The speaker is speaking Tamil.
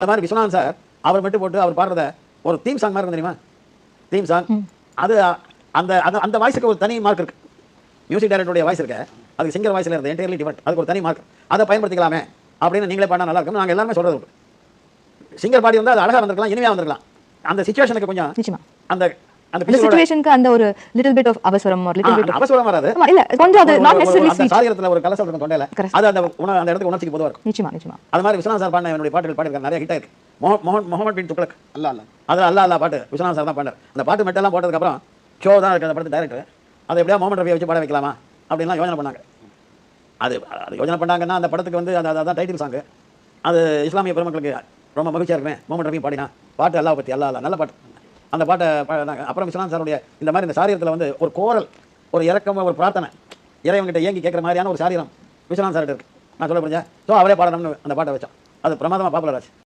அந்த மாதிரி விஸ்வநாதன் சார் அவர் மட்டும் போட்டு அவர் பாடுறத ஒரு தீம் சாங் மாதிரி இருக்கும் தெரியுமா? தீம் சாங் அது அந்த அந்த அந்த வாய்ஸுக்கு ஒரு தனி மார்க் இருக்கு. மியூசிக் டைரக்டருடைய வாய்ஸ் இருக்கு. அதுக்கு சிங்கர் வாய்ஸ்ல இருந்து என்டையர்லி டிஃபரெண்ட் அதுக்கு ஒரு தனி மார்க் அதை பயன்படுத்திக்கலாமே அப்படின்னு நீங்களே பாடினா நல்லா இருக்கும் நாங்கள் எல்லாருமே சொல்றது உண்டு. சிங்கர் பாடி வந்தால் அது அழகா வந்திருக்கலாம் இனிமையா வந்திருக்கலாம். அந்த சுச்சுவேஷனுக்கு கொஞ்சம் அந்த அந்த சிச்சுவேஷனுக்கு ஒரு லிட்டில் பிட் ஆஃப் அவசரம் ஒரு லிட்டில் பிட் அவசரம் வராது. இல்ல கொஞ்சம் அது நாட் அந்த ஸ்வீட் சாரியத்துல ஒரு கலசல் இருக்கும் தொண்டையில. Correct. அது அந்த உண அந்த இடத்துக்கு உணர்ச்சிக்கு பொதுவாக இருக்கும். நிச்சயமா நிச்சயமா. அது மாதிரி விஸ்வநாத் சார் பாடின என்னுடைய பாட்டுகள் பாடிருக்காரு நிறைய ஹிட் ஆயிருக்கு. பின் துக்ளக் அல்ல அல்ல. அது அல்லா அல்லா பாட்டு. விஸ்வநாத் சார் தான் பாண்டார் அந்த பாட்டு மெட்டெல்லாம் போட்டதுக்கப்புறம் ஷோ தான் இருக்கு அந்த படத்து டேரக்டர் அதை எப்படியா மோமன் ரவியை வச்சு பாட வைக்கலாமா? அப்படின்லாம் யோசனை பண்ணாங்க. அது அது யோசனை பண்ணாங்கன்னா அந்த படத்துக்கு வந்து அது அதான் டைட்டில் சாங்கு அது இஸ்லாமிய பெருமக்களுக்கு ரொம்ப மகிழ்ச்சியாக இருக்குமே. மோமன் ரவி பாடினா. பாட்டு அல்லா பற்றி அல்லா அல்லா. நல்ல பாட்டு. அந்த பாட்டை அப்புறம் விஸ்வநாத் சாருடைய இந்த மாதிரி இந்த சாரியத்தில் வந்து ஒரு கோரல் ஒரு இறக்கம் ஒரு பிரார்த்தனை இறைவன்கிட்ட இயங்கி கேட்குற மாதிரியான ஒரு சாரீரம் விஸ்வநாத் சார்கிட்ட இருக்கு. நான் சொல்ல புரிஞ்சேன் ஸோ அவரே பாடணும்னு அந்த பாட்டை வச்சோம் அது பிரமாதமாக பாப்புலர் ஆச்சு.